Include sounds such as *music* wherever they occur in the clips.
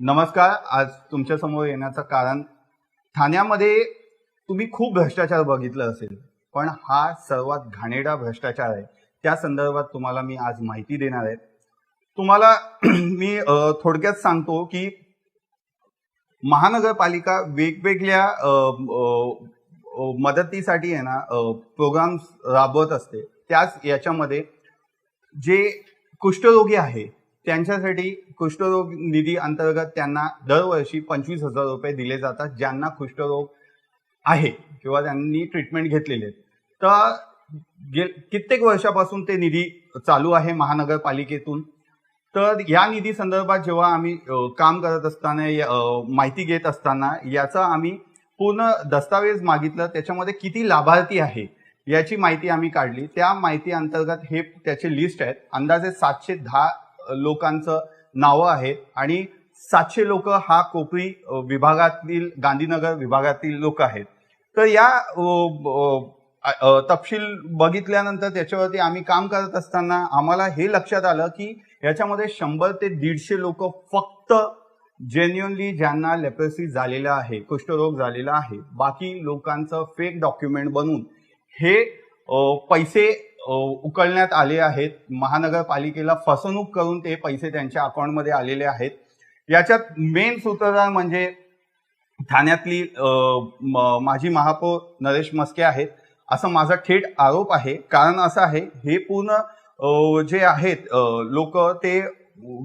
नमस्कार आज तुमच्यासमोर येण्याचं कारण ठाण्यामध्ये तुम्ही खूप भ्रष्टाचार बघितलं असेल पण हा सर्वात घाणेरडा भ्रष्टाचार आहे. त्या संदर्भात तुम्हाला मी आज माहिती देणार आहे. तुम्हाला *clears throat* मी थोडक्यात सांगतो की महानगरपालिका वेगवेगळ्या मदतीसाठी आहे ना प्रोग्राम्स राबवत असते. त्याच याच्यामध्ये जे कुष्ठरोगी आहे त्यांच्यासाठी कुष्ठरोग निधी अंतर्गत त्यांना दरवर्षी पंचवीस हजार रुपये दिले जातात ज्यांना कुष्ठरोग आहे किंवा त्यांनी ट्रीटमेंट घेतलेली आहे. तर गे कित्येक वर्षापासून ते निधी चालू आहे महानगरपालिकेतून. तर या निधी संदर्भात जेव्हा आम्ही काम करत असताना माहिती घेत असताना याचा आम्ही पूर्ण दस्तावेज मागितलं त्याच्यामध्ये किती लाभार्थी आहे याची माहिती आम्ही काढली. त्या माहिती अंतर्गत हे त्याचे लिस्ट आहेत. अंदाजे सातशे दहा लोकांचं नावं आहेत. आणि सातशे लोक हा कोकणी विभागातील गांधीनगर विभागातील लोक आहेत. तर या तपशील बघितल्यानंतर त्याच्यावरती आम्ही काम करत असताना आम्हाला हे लक्षात आलं की याच्यामध्ये शंभर ते दीडशे लोक फक्त जेन्युअनली ज्यांना लेप्रसी झालेला आहे कुष्ठरोग झालेला आहे बाकी लोकांचं फेक डॉक्युमेंट बनवून हे पैसे उकळण्यात आले आहेत. महानगरपालिकेला फसवणूक करून ते पैसे त्यांच्या अकाउंटमध्ये आलेले आहेत. याच्यात मेन सूत्रधार म्हणजे ठाण्यातली म- माजी महापौर नरेश मस्के आहेत. असं माझा थेट आरोप आहे. कारण असं आहे हे पूर्ण जे आहेत लोक ते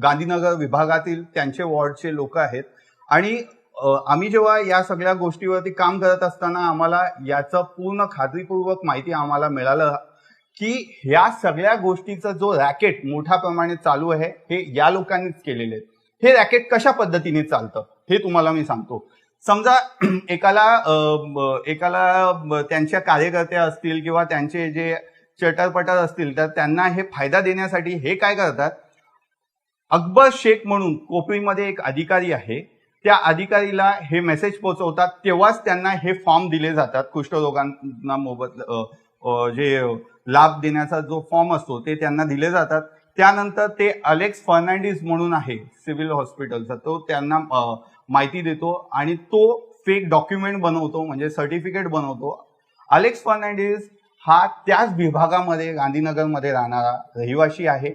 गांधीनगर विभागातील त्यांचे वॉर्डचे लोक आहेत. आणि आम्ही जेव्हा या सगळ्या गोष्टीवरती काम करत असताना आम्हाला याचं पूर्ण खात्रीपूर्वक माहिती आम्हाला मिळालं की ह्या सगळ्या गोष्टीचा जो रॅकेट मोठ्या प्रमाणे चालू आहे हे या लोकांनीच केलेले आहेत हे रॅकेट कशा पद्धतीने चालतं हे तुम्हाला मी सांगतो. समजा *clears throat* एकाला एकाला त्यांच्या कार्यकर्ते असतील किंवा त्यांचे जे चटरपटर असतील तर त्यांना हे फायदा देण्यासाठी हे काय करतात? अकबर शेख म्हणून कोपरीमध्ये एक अधिकारी आहे. त्या अधिकारीला हे मेसेज पोहोचवतात तेव्हाच त्यांना हे फॉर्म दिले जातात कुष्ठरोगांना मोबत जे लाभ देण्याचा जो फॉर्म असतो ते त्यांना दिले जातात. त्यानंतर ते अलेक्स फर्नांडिस म्हणून आहे सिव्हिल हॉस्पिटलचा तो त्यांना माहिती देतो आणि तो फेक डॉक्युमेंट बनवतो म्हणजे सर्टिफिकेट बनवतो. अलेक्स फर्नांडिस हा त्याच विभागामध्ये गांधीनगरमध्ये राहणारा रहिवासी आहे.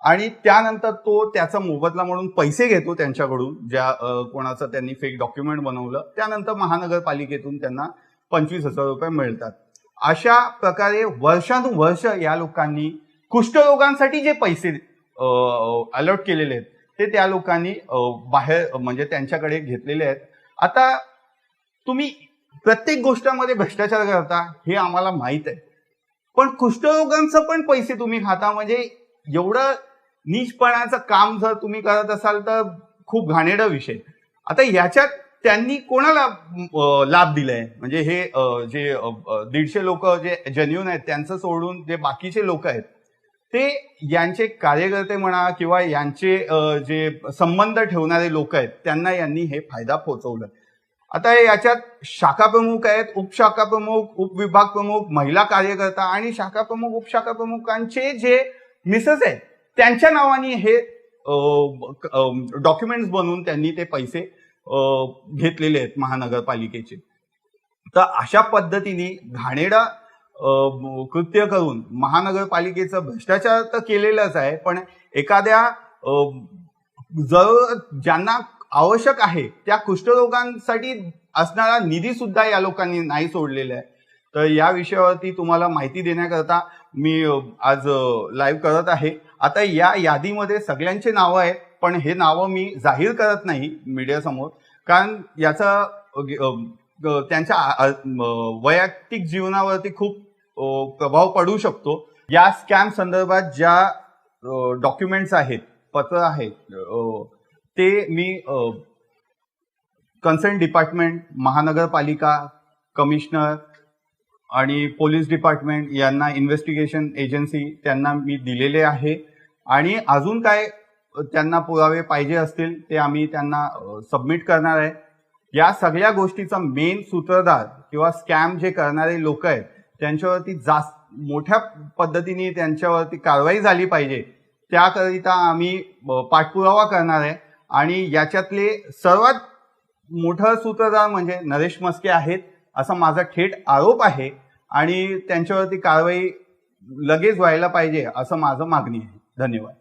आणि त्यानंतर तो त्याचा मोबदला म्हणून पैसे घेतो त्यांच्याकडून ज्या कोणाचं त्यांनी फेक डॉक्युमेंट बनवलं. त्यानंतर महानगरपालिकेतून त्यांना पंचवीस हजार रुपये मिळतात. अशा प्रकारे वर्षानुवर्ष या लोकांनी कुष्ठरोगांसाठी जे पैसे अलॉट केलेले आहेत ते त्या लोकांनी बाहेर म्हणजे त्यांच्याकडे घेतलेले आहेत. आता तुम्ही प्रत्येक गोष्टामध्ये भ्रष्टाचार करता हे आम्हाला माहीत आहे. पण कुष्ठरोगांचं पण पैसे तुम्ही खाता म्हणजे एवढं नीचपणाचं काम जर तुम्ही करत असाल तर खूप घाणेरडा विषय. आता याच्यात त्यांनी कोणाला लाभ दिलाय? म्हणजे हे जे दीडशे लोक जे जेन्युन आहेत त्यांचं सोडून जे बाकीचे लोक आहेत ते यांचे कार्यकर्ते म्हणा किंवा यांचे जे संबंध ठेवणारे लोक आहेत त्यांना यांनी हे फायदा पोहोचवलं आता याच्यात शाखा प्रमुख आहेत उपशाखा प्रमुख उपविभाग प्रमुख महिला कार्यकर्ता आणि शाखा प्रमुख उपशाखा प्रमुखांचे जे मिसेस आहेत त्यांच्या नावाने हे डॉक्युमेंट्स बनवून त्यांनी ते पैसे घेतलेले आहेत महानगरपालिकेचे. तर अशा पद्धतीने घाणेडा कृत्य करून महानगरपालिकेचं भ्रष्टाचार तर केलेलंच आहे पण एखाद्या जर ज्यांना आवश्यक आहे त्या कुष्ठरोगांसाठी असणारा निधी सुद्धा या लोकांनी नाही सोडलेला आहे. तर या विषयावरती तुम्हाला माहिती देण्याकरता मी आज लाईव्ह करत आहे. आता या यादीमध्ये सगळ्यांचे नावं आहेत पण हे नावं मी जाहीर करत नाही मीडियासमोर कारण याचा त्यांच्या वैयक्तिक जीवनावरती खूप प्रभाव पडू शकतो. या स्कॅम संदर्भात ज्या डॉक्युमेंट्स आहेत पत्र आहेत ते मी कन्सर्न डिपार्टमेंट महानगरपालिका कमिशनर आणि पोलीस डिपार्टमेंट यांना इन्व्हेस्टिगेशन एजन्सी त्यांना मी दिलेले आहे. आणि अजून काय त्यांना पुरावे पाहिजे असतील ते आम्ही त्यांना सबमिट करणार आहे. या सगळ्या गोष्टीचा मेन सूत्रधार किंवा स्कॅम जे करणारे लोक आहेत त्यांच्यावरती जास्त मोठ्या पद्धतीने त्यांच्यावरती कारवाई झाली पाहिजे. त्याकरिता आम्ही पाठपुरावा करणार आहे. आणि याच्यातले सर्वात मोठं सूत्रधार म्हणजे नरेश मस्के आहेत. असा माझा थेट आरोप आहे आणि त्यांच्यावरती कारवाई लगेच व्हायला पाहिजे असं माझं मागणी आहे. धन्यवाद.